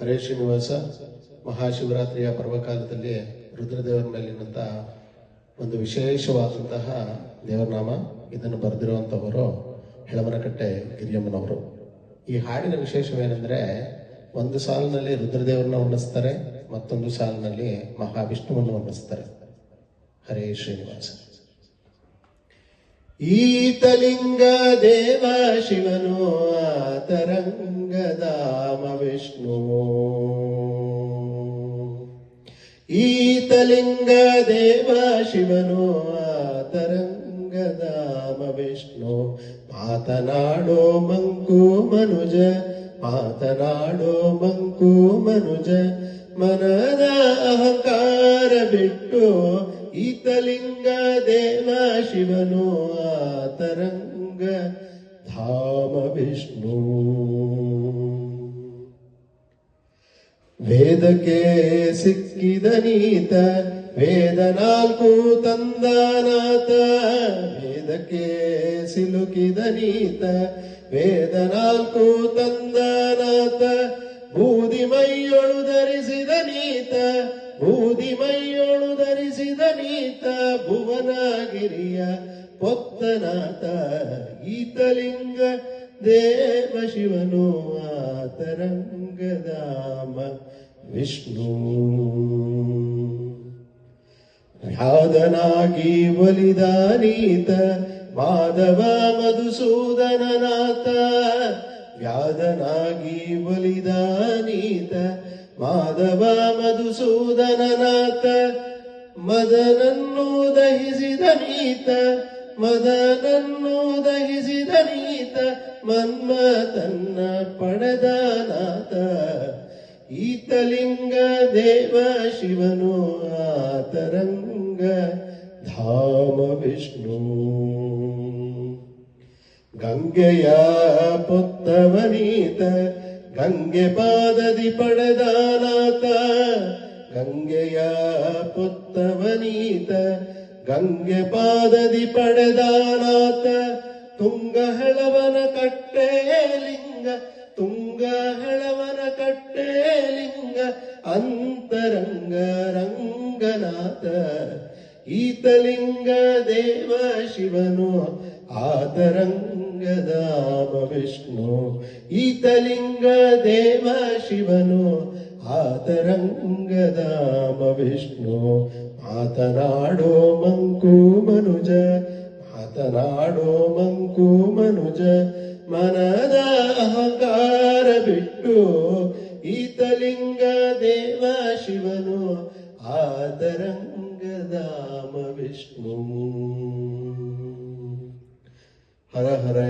ಹರೇ ಶ್ರೀನಿವಾಸ, ಮಹಾಶಿವರಾತ್ರಿಯ ಪರ್ವಕಾಲದಲ್ಲಿ ರುದ್ರದೇವರ ಮೇಲಿನಂತ ಒಂದು ವಿಶೇಷವಾದಂತಹ ದೇವರನಾಮ ಇದನ್ನು ಬರೆದಿರುವಂಥವರು ಹೆಳಮನಕಟ್ಟೆ ಗಿರಿಯಮ್ಮನವರು. ಈ ಹಾಡಿನ ವಿಶೇಷವೇನೆಂದರೆ ಒಂದು ಸಾಲಿನಲ್ಲಿ ರುದ್ರದೇವರನ್ನ ವರ್ಣಿಸ್ತಾರೆ, ಮತ್ತೊಂದು ಸಾಲಿನಲ್ಲಿ ಮಹಾವಿಷ್ಣುವನ್ನು ವರ್ಣಿಸ್ತಾರೆ. ಹರೇ ಶ್ರೀನಿವಾಸ. ಈತಲಿಂಗ ದೇವ ಶಿವನು ಆತರಂಗದಾಮ ವಿಷ್ಣು. ಈತಲಿಂಗ ದೇವ ಶಿವನು ಆತರಂಗದಾಮ ವಿಷ್ಣು. ಮಾತನಾಡೋ ಮಂಕು ಮನುಜ, ಮಾತನಾಡೋ ಮಂಕು ಮನುಜ. ಮನದ ಅಹಂಕಾರ ಬಿಟ್ಟು ಈತಲಿಂಗ ದೇವ ಶಿವನು ಆತರಂಗ ಧಾಮ ವಿಷ್ಣು. ವೇದಕ್ಕೆ ಸಿಕ್ಕಿದ ನೀತ, ವೇದ ನಾಲ್ಕು ತಂದನಾಥ ವೇದಕ್ಕೆ ಸಿಲುಕಿದ ನೀತ, ವೇದ ನಾಲ್ಕು ತಂದನಾಥ ಬೂದಿ ಮೈಯೊಳು ಧರಿಸಿದ ನೀತ ಬೂದಿ ಮೈಯೊಳು ಧರಿಸಿದ ನೀತ ಭುವನಗಿರಿಯ ಪೊತ್ತನಾಥ ಗೀತಲಿಂಗ ದೇವ ಶಿವನು ಆತರಂಗದಾಮ ವಿಷ್ಣು. ವ್ಯಾದನಾಗಿ ಒಲಿದ ನೀತ ಮಾಧವ ಮಧುಸೂದನನಾಥ. ವ್ಯಾದನಾಗಿ ಒಲಿದಾನೀತ ಮಾಧವ ಮಧುಸೂದನನಾಥ, ಮದನನ್ನು ದಹಿಸಿದ ನೀತ, ಮದನನ್ನು ದಹಿಸಿದ ನೀತ ಮನ್ಮತನ್ನ ಪಡೆದನಾಥ ಈತಲಿಂಗ ದೇವ ಶಿವನು, ಆತರಂಗ ಧಾಮ ವಿಷ್ಣು. ಗಂಗೆಯ ಪೊತ್ತವನೀತ ಗಂಗೆ ಪಾದದಿ ಪಡೆದಾನಾಥ ಗಂಗೆಯ ಪುತ್ತವನೀತ ಗಂಗೆ ಪಾದದಿ ಪಡೆದಾನಾಥ ತುಂಗ ಹೆಳವನ ಕಟ್ಟೆ ಲಿಂಗ ತುಂಗ ಹೆಳವನ ಕಟ್ಟೆ ಲಿಂಗ, ಅಂತರಂಗ ರಂಗನಾಥ. ಈತಲಿಂಗ ದೇವ ಶಿವನು ಆತರಂಗದಾಮ ವಿಷ್ಣು ಈತಲಿಂಗ ದೇವ ಶಿವನು ಆತರಂಗದಾಮ ವಿಷ್ಣು ಮಾತನಾಡೋ ಮಂಕು ಮನುಜ, ಮಾತನಾಡೋ ಮಂಕು ಮನುಜ. ಮನದ ಅಹಂಕಾರ ಬಿಟ್ಟು ಈತಲಿಂಗ ದೇವ ಶಿವನು ಆತರಂಗದಾಮ ವಿಷ್ಣು ಹರ ಹರೇ